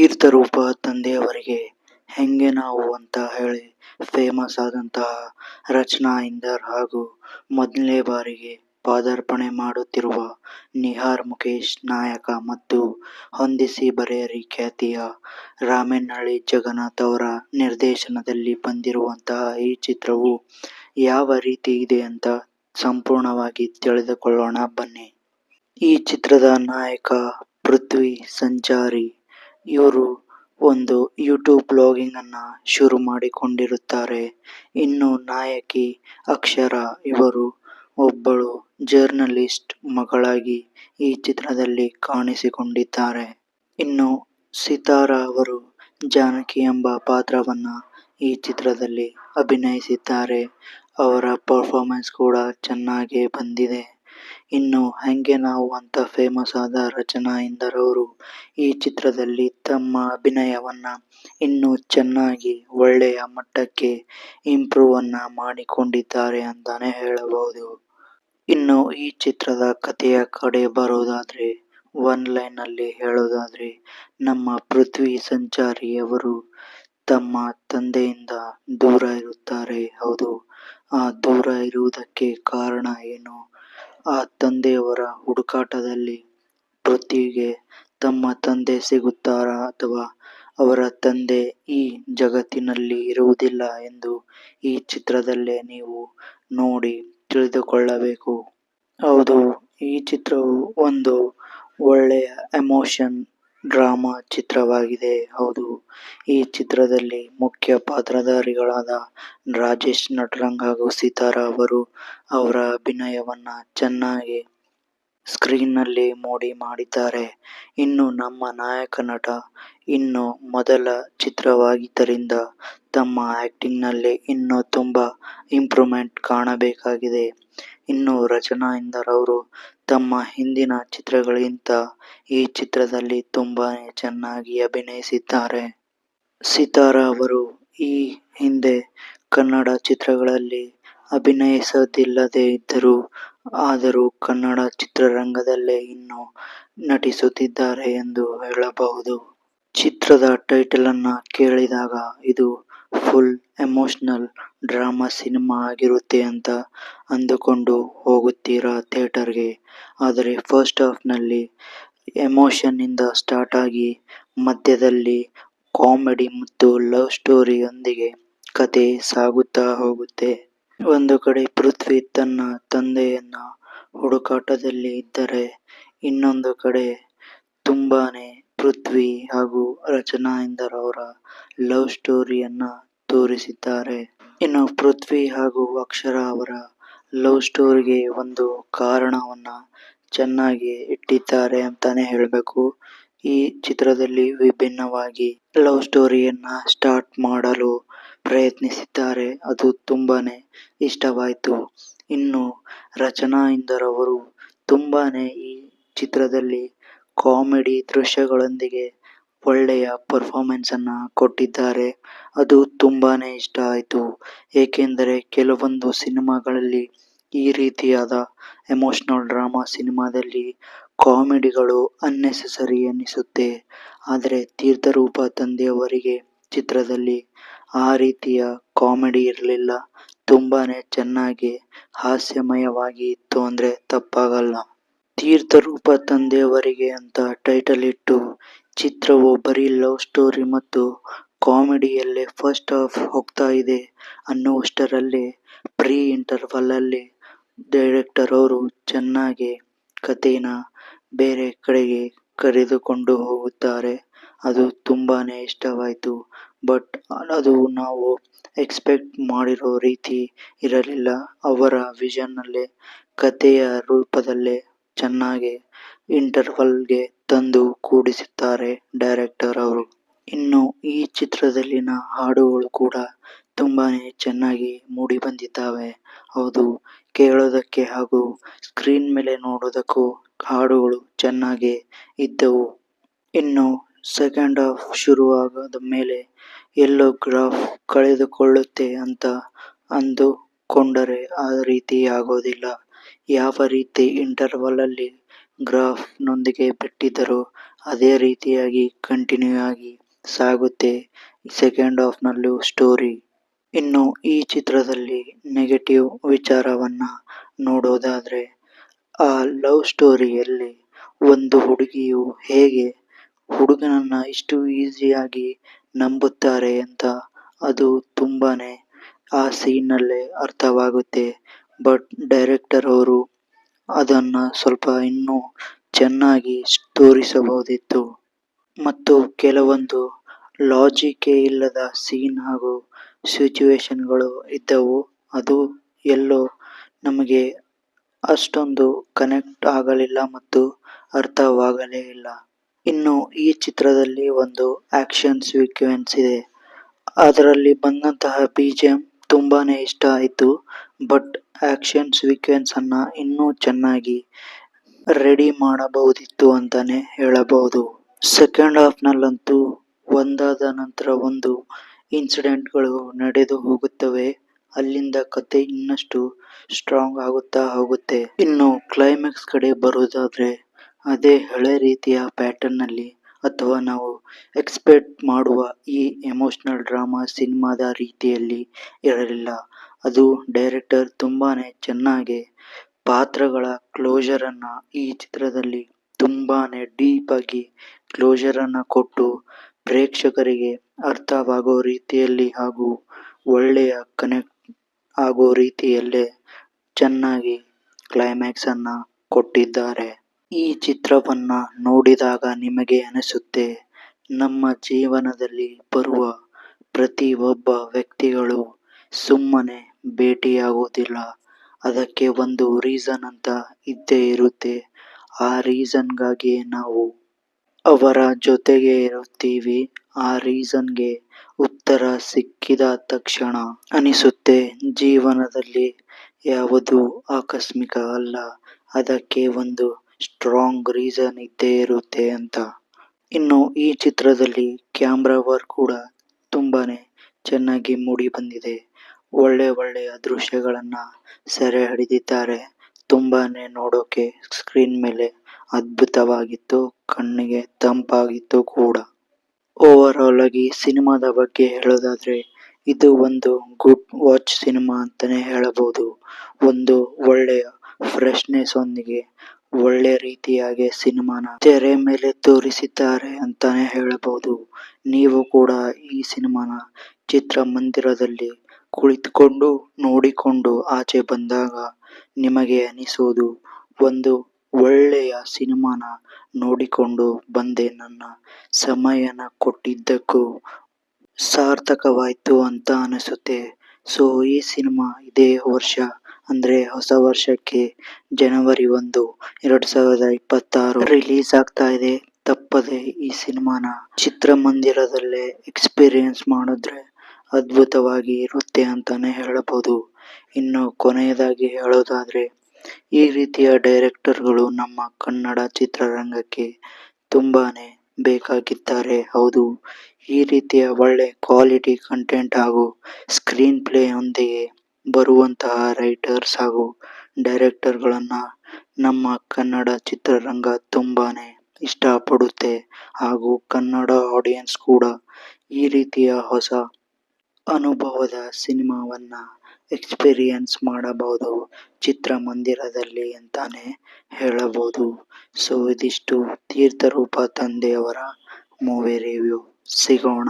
ತೀರ್ಥರೂಪ ತಂದೆಯವರಿಗೆ, ಹೆಂಗೆ ನಾವು ಅಂತ ಹೇಳಿ ಫೇಮಸ್ ಆದಂತಹ ರಚನಾ ಇಂದರ್ ಹಾಗೂ ಮೊದಲನೇ ಬಾರಿಗೆ ಪಾದಾರ್ಪಣೆ ಮಾಡುತ್ತಿರುವ ನಿಹಾರ್ ಮುಖೇಶ್ ನಾಯಕ ಮತ್ತು ಹೊಂದಿಸಿ ಬರೆಯರಿ ಖ್ಯಾತಿಯ ರಾಮೇನಹಳ್ಳಿ ಜಗನ್ನಾಥ್ ಅವರ ನಿರ್ದೇಶನದಲ್ಲಿ ಬಂದಿರುವಂತಹ ಈ ಚಿತ್ರವು ಯಾವ ರೀತಿ ಇದೆ ಅಂತ ಸಂಪೂರ್ಣವಾಗಿ ತಿಳಿದುಕೊಳ್ಳೋಣ ಬನ್ನಿ. ಈ ಚಿತ್ರದ ನಾಯಕ ಪೃಥ್ವಿ ಸಂಚಾರಿ ಇವರು ಒಂದು ಯೂಟ್ಯೂಬ್ ಬ್ಲಾಗಿಂಗ್ ಅನ್ನ ಶುರು ಮಾಡಿಕೊಂಡಿರುತ್ತಾರೆ. ಇನ್ನು ನಾಯಕಿ ಅಕ್ಷರ ಇವರು ಒಬ್ಬಳು ಜರ್ನಲಿಸ್ಟ್ ಮಗಳಾಗಿ ಈ ಚಿತ್ರದಲ್ಲಿ ಕಾಣಿಸಿಕೊಂಡಿದ್ದಾರೆ. ಇನ್ನು ಸಿತಾರ ಅವರು ಜಾನಕಿ ಎಂಬ ಪಾತ್ರವನ್ನ ಈ ಚಿತ್ರದಲ್ಲಿ ಅಭಿನಯಿಸಿದ್ದಾರೆ. ಅವರ ಪರ್ಫಾರ್ಮೆನ್ಸ್ ಕೂಡ ಚೆನ್ನಾಗೇ ಬಂದಿದೆ. ಇನ್ನು ಹಂಗೆ ನಾವು ಅಂತ ಫೇಮಸ್ ಆದ ರಚನಾ ಇಂದರ್ ಅವರು ಈ ಚಿತ್ರದಲ್ಲಿ ತಮ್ಮ ಅಭಿನಯವನ್ನ ಇನ್ನೂ ಚೆನ್ನಾಗಿ ಒಳ್ಳೆಯ ಮಟ್ಟಕ್ಕೆ ಇಂಪ್ರೂವ್ ಅನ್ನ ಮಾಡಿಕೊಂಡಿದ್ದಾರೆ ಅಂತಾನೆ ಹೇಳಬಹುದು. ಇನ್ನು ಈ ಚಿತ್ರದ ಕಥೆಯ ಕಡೆ ಬರೋದಾದ್ರೆ ಒನ್ ಲೈನ್ ಅಲ್ಲಿ ಹೇಳೋದಾದ್ರೆ, ನಮ್ಮ ಪೃಥ್ವಿ ಸಂಚಾರಿಯವರು ತಮ್ಮ ತಂದೆಯಿಂದ ದೂರ ಇರುತ್ತಾರೆ. ಹೌದು, ಆ ದೂರ ಇರುವುದಕ್ಕೆ ಕಾರಣ ಏನು? ಆ ತಂದೆಯವರ ಹುಡುಕಾಟದಲ್ಲಿ ಪೃಥ್ವಿಗೆ ತಮ್ಮ ತಂದೆ ಸಿಗುತ್ತಾರಾ ಅಥವಾ ಅವರ ತಂದೆ ಈ ಜಗತ್ತಿನಲ್ಲಿ ಇರುವುದಿಲ್ಲ ಎಂದು ಈ ಚಿತ್ರದಲ್ಲೇ ನೀವು ನೋಡಿ ತಿಳಿದುಕೊಳ್ಳಬೇಕು. ಹೌದು, ಈ ಚಿತ್ರವು ಒಂದು ಒಳ್ಳೆಯ ಎಮೋಷನ್ ಡ್ರಾಮಾ ಚಿತ್ರವಾಗಿದೆ. ಹೌದು, ಈ ಚಿತ್ರದಲ್ಲಿ ಮುಖ್ಯ ಪಾತ್ರಧಾರಿಗಳಾದ ರಾಜೇಶ್ ನಟರಂಗ್ ಹಾಗೂ ಸಿತಾರ ಅವರು ಅವರ ಅಭಿನಯವನ್ನ ಚೆನ್ನಾಗಿ ಸ್ಕ್ರೀನ್ನಲ್ಲಿ ಮೋಡಿ ಮಾಡಿದ್ದಾರೆ. ಇನ್ನು ನಮ್ಮ ನಾಯಕ ನಟ ಇನ್ನು ಮೊದಲ ಚಿತ್ರವಾಗಿದ್ದರಿಂದ ತಮ್ಮ ಆಕ್ಟಿಂಗ್ನಲ್ಲಿ ಇನ್ನೂ ತುಂಬಾ ಇಂಪ್ರೂವ್ಮೆಂಟ್ ಕಾಣಬೇಕಾಗಿದೆ. ಇನ್ನು ರಚನಾ ಇಂದರ್ ಅವರು ತಮ್ಮ ಹಿಂದಿನ ಚಿತ್ರಗಳಿಗಿಂತ ಈ ಚಿತ್ರದಲ್ಲಿ ತುಂಬಾನೇ ಚೆನ್ನಾಗಿ ಅಭಿನಯಿಸಿದ್ದಾರೆ. ಸಿತಾರ ಅವರು ಈ ಹಿಂದೆ ಕನ್ನಡ ಚಿತ್ರಗಳಲ್ಲಿ ಅಭಿನಯಿಸದಿಲ್ಲದೇ ಇದ್ದರೂ, ಆದರೂ ಕನ್ನಡ ಚಿತ್ರರಂಗದಲ್ಲೇ ಇನ್ನೂ ನಟಿಸುತ್ತಿದ್ದಾರೆ ಎಂದು ಹೇಳಬಹುದು. ಚಿತ್ರದ ಟೈಟಲ್ ಅನ್ನ ಕೇಳಿದಾಗ ಇದು ಫುಲ್ ಎಮೋಷನಲ್ ಡ್ರಾಮಾ ಸಿನಿಮಾ ಆಗಿರುತ್ತೆ ಅಂತ ಅಂದುಕೊಂಡು ಹೋಗುತ್ತೀರಾ ಥಿಯೇಟರ್ಗೆ. ಆದರೆ ಫಸ್ಟ್ ಹಾಫ್ನಲ್ಲಿ ಎಮೋಷನ್ ಇಂದ ಸ್ಟಾರ್ಟ್ ಆಗಿ ಮಧ್ಯದಲ್ಲಿ ಕಾಮಿಡಿ ಮತ್ತು ಲವ್ ಸ್ಟೋರಿ ಯೊಂದಿಗೆ ಕತೆ ಸಾಗುತ್ತಾ ಹೋಗುತ್ತೆ. ಒಂದು ಕಡೆ ಪೃಥ್ವಿ ತನ್ನ ತಂದೆಯನ್ನ ಹುಡುಕಾಟದಲ್ಲಿ ಇದ್ದರೆ ಇನ್ನೊಂದು ಕಡೆ ತುಂಬಾನೇ ಪೃಥ್ವಿ ಹಾಗೂ ರಚನಾ ಇಂದರ್ ಅವರ ಲವ್ ಸ್ಟೋರಿಯನ್ನ ತೋರಿಸಿದ್ದಾರೆ. ಇನ್ನು ಪೃಥ್ವಿ ಹಾಗೂ ಅಕ್ಷರ ಅವರ ಲವ್ ಸ್ಟೋರಿಗೆ ಒಂದು ಕಾರಣವನ್ನ ಚೆನ್ನಾಗಿ ಇಟ್ಟಿದ್ದಾರೆ ಅಂತಾನೆ ಹೇಳ್ಬೇಕು. ಈ ಚಿತ್ರದಲ್ಲಿ ವಿಭಿನ್ನವಾಗಿ ಲವ್ ಸ್ಟೋರಿಯನ್ನ ಸ್ಟಾರ್ಟ್ ಮಾಡಲು ಪ್ರಯತ್ನಿಸಿದ್ದಾರೆ. ಅದು ತುಂಬಾನೇ ಇಷ್ಟವಾಯಿತು. ಇನ್ನು ರಚನಾ ಇಂದರ್ ಅವರು ತುಂಬಾನೇ ಈ ಚಿತ್ರದಲ್ಲಿ ಕಾಮಿಡಿ ದೃಶ್ಯಗಳೊಂದಿಗೆ ಒಳ್ಳೆಯ ಪರ್ಫಾರ್ಮೆನ್ಸ್ ಅನ್ನ ಕೊಟ್ಟಿದ್ದಾರೆ. ಅದು ತುಂಬಾನೇ ಇಷ್ಟ ಆಯಿತು. ಏಕೆಂದರೆ ಕೆಲವೊಂದು ಸಿನಿಮಾಗಳಲ್ಲಿ ಈ ರೀತಿಯಾದ ಎಮೋಷನಲ್ ಡ್ರಾಮಾ ಸಿನಿಮಾದಲ್ಲಿ ಕಾಮಿಡಿಗಳು ಅನ್ನೆಸೆಸರಿ ಅನ್ನಿಸುತ್ತೆ ಆದರೆ ತೀರ್ಥರೂಪ ತಂದೆಯವರಿಗೆ ಚಿತ್ರದಲ್ಲಿ ಆ ರೀತಿಯ ಕಾಮಿಡಿ ಇರಲಿಲ್ಲ. ತುಂಬಾನೇ ಚೆನ್ನಾಗಿ ಹಾಸ್ಯಮಯವಾಗಿ ಇತ್ತು ಅಂದ್ರೆ ತಪ್ಪಾಗಲ್ಲ. ತೀರ್ಥರೂಪ ತಂದೆಯವರಿಗೆ ಅಂತ ಟೈಟಲ್ ಇಟ್ಟು, ಚಿತ್ರವು ಬರೀ ಲವ್ ಸ್ಟೋರಿ ಮತ್ತು ಕಾಮಿಡಿಯಲ್ಲೇ ಫಸ್ಟ್ ಆಫ್ ಹೋಗ್ತಾ ಇದೆ ಅನ್ನುವಷ್ಟರಲ್ಲೇ ಪ್ರೀ ಇಂಟರ್ವಲ್ ಅಲ್ಲಿ ಡೈರೆಕ್ಟರ್ ಅವರು ಚೆನ್ನಾಗಿ ಕಥೆನ ಬೇರೆ ಕಡೆಗೆ ಕರೆದುಕೊಂಡು ಹೋಗುತ್ತಾರೆ. ಅದು ತುಂಬಾನೇ ಇಷ್ಟವಾಯಿತು ಬಟ್ ಅದು ನಾವು ಎಕ್ಸ್ಪೆಕ್ಟ್ ಮಾಡಿರೋ ರೀತಿ ಇರಲಿಲ್ಲ. ಅವರ ವಿಷನ್ ಅಲ್ಲೇ, ಕಥೆಯ ರೂಪದಲ್ಲೇ ಚೆನ್ನಾಗಿ ಇಂಟರ್ವಲ್ಗೆ ತಂದು ಕೂಡಿಸುತ್ತಾರೆ ಡೈರೆಕ್ಟರ್ ಅವರು. ಇನ್ನು ಈ ಚಿತ್ರದಲ್ಲಿನ ಹಾಡುಗಳು ಕೂಡ ತುಂಬಾನೇ ಚೆನ್ನಾಗಿ ಮೂಡಿ ಬಂದಿದ್ದಾವೆ. ಹೌದು, ಕೇಳೋದಕ್ಕೆ ಹಾಗೂ ಸ್ಕ್ರೀನ್ ಮೇಲೆ ನೋಡೋದಕ್ಕೂ ಹಾಡುಗಳು ಚೆನ್ನಾಗಿ ಇದ್ದವು. ಇನ್ನು ಸೆಕೆಂಡ್ ಹಾಫ್ ಶುರುವಾಗದ ಮೇಲೆ ಎಲ್ಲೋ ಗ್ರಾಫ್ ಕಳೆದುಕೊಳ್ಳುತ್ತೆ ಅಂತ ಅಂದುಕೊಂಡರೆ ಆ ರೀತಿ ಆಗೋದಿಲ್ಲ. ಯಾವ ರೀತಿ ಇಂಟರ್ವಲ್ ಅಲ್ಲಿ ಗ್ರಾಫ್ ನೊಂದಿಗೆ ಬಿಟ್ಟಿದ್ದರೋ ಅದೇ ರೀತಿಯಾಗಿ ಕಂಟಿನ್ಯೂ ಆಗಿ ಸಾಗುತ್ತೆ ಸೆಕೆಂಡ್ ಹಾಫ್ನಲ್ಲೂ ಸ್ಟೋರಿ ಇನ್ನು ಈ ಚಿತ್ರದಲ್ಲಿ ನೆಗೆಟಿವ್ ವಿಚಾರವನ್ನ ನೋಡೋದಾದ್ರೆ ಆ ಲವ್ ಸ್ಟೋರಿಯಲ್ಲಿ ಒಂದು ಹುಡುಗಿಯು ಹೇಗೆ ಹುಡುಗನನ್ನ ಇಷ್ಟು ಈಸಿಯಾಗಿ ನಂಬುತ್ತಾರೆ ಅಂತ ಅದು ತುಂಬಾನೇ ಆ ಸೀನ್ನಲ್ಲೇ ಅರ್ಥವಾಗುತ್ತೆ. ಬಟ್ ಡೈರೆಕ್ಟರ್ ಅವರು ಅದನ್ನ ಸ್ವಲ್ಪ ಇನ್ನೂ ಚೆನ್ನಾಗಿ ತೋರಿಸಬಹುದಿತ್ತು. ಮತ್ತು ಕೆಲವೊಂದು ಲಾಜಿಕೇ ಇಲ್ಲದ ಸೀನ್ ಹಾಗೂ ಸಿಚುವೇಶನ್ಗಳು ಇದ್ದವು. ಅದು ಎಲ್ಲೋ ನಮಗೆ ಅಷ್ಟೊಂದು ಕನೆಕ್ಟ್ ಆಗಲಿಲ್ಲ ಮತ್ತು ಅರ್ಥವಾಗಲೇ ಇಲ್ಲ. ಇನ್ನು ಈ ಚಿತ್ರದಲ್ಲಿ ಒಂದು ಆಕ್ಷನ್ ಸೀಕ್ವೆನ್ಸ್ ಇದೆ. ಅದರಲ್ಲಿ ಬಂದಂತಹ ಬಿ.ಜಿ.ಎಂ ತುಂಬಾನೇ ಇಷ್ಟ ಆಯ್ತು. ಬಟ್ ಆಕ್ಷನ್ ಸೀಕ್ವೆನ್ಸ್ ಅನ್ನ ಇನ್ನೂ ಚೆನ್ನಾಗಿ ರೆಡಿ ಮಾಡಬಹುದಿತ್ತು ಅಂತಾನೆ ಹೇಳಬಹುದು. ಸೆಕೆಂಡ್ ಹಾಫ್ ನಲ್ಲಂತೂ ಒಂದಾದ ನಂತರ ಒಂದು ಇನ್ಸಿಡೆಂಟ್ಗಳು ನಡೆದು ಹೋಗುತ್ತವೆ. ಅಲ್ಲಿಂದ ಕತೆ ಇನ್ನಷ್ಟು ಸ್ಟ್ರಾಂಗ್ ಆಗುತ್ತಾ ಹೋಗುತ್ತೆ. ಇನ್ನು ಕ್ಲೈಮ್ಯಾಕ್ಸ್ ಕಡೆ ಬರೋದಾದ್ರೆ ಅದೇ ಹಳೆ ರೀತಿಯ ಪ್ಯಾಟರ್ನ್ನಲ್ಲಿ ಅಥವಾ ನಾವು ಎಕ್ಸ್ಪೆಕ್ಟ್ ಮಾಡುವ ಈ ಎಮೋಷನಲ್ ಡ್ರಾಮಾ ಸಿನಿಮಾದ ರೀತಿಯಲ್ಲಿ ಇರಲಿಲ್ಲ. ಅದು ಡೈರೆಕ್ಟರ್ ತುಂಬಾನೇ ಚೆನ್ನಾಗಿ ಪಾತ್ರಗಳ ಕ್ಲೋಸರ್ ಅನ್ನ ಈ ಚಿತ್ರದಲ್ಲಿ ತುಂಬಾನೇ ಡೀಪ್ ಆಗಿ ಕ್ಲೋಸರ್ ಅನ್ನ ಕೊಟ್ಟು ಪ್ರೇಕ್ಷಕರಿಗೆ ಅರ್ಥವಾಗೋ ರೀತಿಯಲ್ಲಿ ಹಾಗೂ ಒಳ್ಳೆಯ ಕನೆಕ್ಟ್ ಆಗೋ ರೀತಿಯಲ್ಲೇ ಚೆನ್ನಾಗಿ ಕ್ಲೈಮ್ಯಾಕ್ಸ್ ಅನ್ನ ಕೊಟ್ಟಿದ್ದಾರೆ. ಈ ಚಿತ್ರವನ್ನ ನೋಡಿದಾಗ ನಿಮಗೆ ಅನಿಸುತ್ತೆ, ನಮ್ಮ ಜೀವನದಲ್ಲಿ ಬರುವ ಪ್ರತಿ ಒಬ್ಬ ವ್ಯಕ್ತಿಗಳು ಸುಮ್ಮನೆ ಭೇಟಿಯಾಗೋದಿಲ್ಲ ಅದಕ್ಕೆ ಒಂದು ರೀಸನ್ ಅಂತ ಇದ್ದೇ ಇರುತ್ತೆ. ಆ ರೀಸನ್ಗಾಗಿ ನಾವು ಅವರ ಜೊತೆಗೆ ಇರುತ್ತೀವಿ. ಆ ರೀಸನ್ಗೆ ಉತ್ತರ ಸಿಕ್ಕಿದ ತಕ್ಷಣ ಅನಿಸುತ್ತೆ. ಜೀವನದಲ್ಲಿ ಯಾವುದು ಆಕಸ್ಮಿಕ ಅಲ್ಲ. ಅದಕ್ಕೆ ಒಂದು ಸ್ಟ್ರಾಂಗ್ ರೀಸನ್ ಇದ್ದೇ ಇರುತ್ತೆ ಅಂತ. ಇನ್ನು ಈ ಚಿತ್ರದಲ್ಲಿ ಕ್ಯಾಮ್ರಾ ವರ್ಕ್ ಕೂಡ ತುಂಬಾನೇ ಚೆನ್ನಾಗಿ ಮೂಡಿ ಬಂದಿದೆ. ಒಳ್ಳೆ ಒಳ್ಳೆಯ ದೃಶ್ಯಗಳನ್ನ ಸೆರೆ ಹಿಡಿದಿದ್ದಾರೆ. ತುಂಬಾನೇ ನೋಡೋಕೆ ಸ್ಕ್ರೀನ್ ಮೇಲೆ ಅದ್ಭುತವಾಗಿತ್ತು, ಕಣ್ಣಿಗೆ ತಂಪಾಗಿತ್ತು ಕೂಡ. ಓವರ್ ಆಲ್ ಆಗಿ ಸಿನಿಮಾದ ಬಗ್ಗೆ ಹೇಳೋದಾದ್ರೆ, ಇದು ಒಂದು ಗುಡ್ ವಾಚ್ ಸಿನಿಮಾ ಅಂತಾನೆ ಹೇಳಬಹುದು. ಒಂದು ಒಳ್ಳೆಯ ಫ್ರೆಶ್ನೆಸ್ ಒಂದಿಗೆ ಒಳ್ಳೆ ರೀತಿಯಾಗಿ ಸಿನಿಮಾನ ತೆರೆ ಮೇಲೆ ತೋರಿಸಿದ್ದಾರೆ ಅಂತಾನೆ ಹೇಳಬಹುದು. ನೀವು ಕೂಡ ಈ ಸಿನಿಮಾನ ಚಿತ್ರಮಂದಿರದಲ್ಲಿ ಕುಳಿತುಕೊಂಡು ನೋಡಿಕೊಂಡು ಆಚೆ ಬಂದಾಗ ನಿಮಗೆ ಅನಿಸೋದು, ಒಂದು ಒಳ್ಳೆಯ ಸಿನಿಮಾನ ನೋಡಿಕೊಂಡು ಬಂದೆ ನನ್ನ ಸಮಯನ ಕೊಟ್ಟಿದ್ದಕ್ಕೂ ಸಾರ್ಥಕವಾಯಿತು ಅಂತ ಅನಿಸುತ್ತೆ. ಸೊ ಈ ಸಿನಿಮಾ ಇದೇ ವರ್ಷ, ಅಂದ್ರೆ ಹೊಸ ವರ್ಷಕ್ಕೆ ಜನವರಿ ಒಂದು, ಎರಡು ಸಾವಿರದ ಇಪ್ಪತ್ತಾರು ರಿಲೀಸ್ ಆಗ್ತಾ ಇದೆ. ತಪ್ಪದೆ ಈ ಸಿನಿಮಾನ ಚಿತ್ರಮಂದಿರದಲ್ಲೇ ಎಕ್ಸ್ಪೀರಿಯನ್ಸ್ ಮಾಡಿದ್ರೆ ಅದ್ಭುತವಾಗಿ ಇರುತ್ತೆ ಅಂತಾನೆ ಹೇಳಬಹುದು. ಇನ್ನು ಕೊನೆಯದಾಗಿ ಹೇಳೋದಾದ್ರೆ, ಈ ರೀತಿಯ ಡೈರೆಕ್ಟರ್ಗಳು ನಮ್ಮ ಕನ್ನಡ ಚಿತ್ರರಂಗಕ್ಕೆ ತುಂಬಾನೇ ಬೇಕಾಗಿದ್ದಾರೆ. ಹೌದು, ಈ ರೀತಿಯ ಒಳ್ಳೆ ಕ್ವಾಲಿಟಿ ಕಂಟೆಂಟ್ ಹಾಗೂ ಸ್ಕ್ರೀನ್ ಪ್ಲೇ ಯೊಂದಿಗೆ ಬರುವಂತಹ ರೈಟರ್ಸ್ ಹಾಗೂ ಡೈರೆಕ್ಟರ್ಗಳನ್ನು ನಮ್ಮ ಕನ್ನಡ ಚಿತ್ರರಂಗ ತುಂಬಾನೇ ಇಷ್ಟಪಡುತ್ತೆ. ಹಾಗೂ ಕನ್ನಡ ಆಡಿಯನ್ಸ್ ಕೂಡ ಈ ರೀತಿಯ ಹೊಸ ಅನುಭವದ ಸಿನಿಮಾವನ್ನ ಎಕ್ಸ್ಪೀರಿಯನ್ಸ್ ಮಾಡಬಹುದು. ಚಿತ್ರಮಂದಿರದಲ್ಲಿ ಅಂತಾನೆ ಹೇಳಬಹುದು. ಸೊ ಇದಿಷ್ಟು ತೀರ್ಥರೂಪ ತಂದೆಯವರ ಮೂವಿ ರಿವ್ಯೂ. ಸಿಗೋಣ.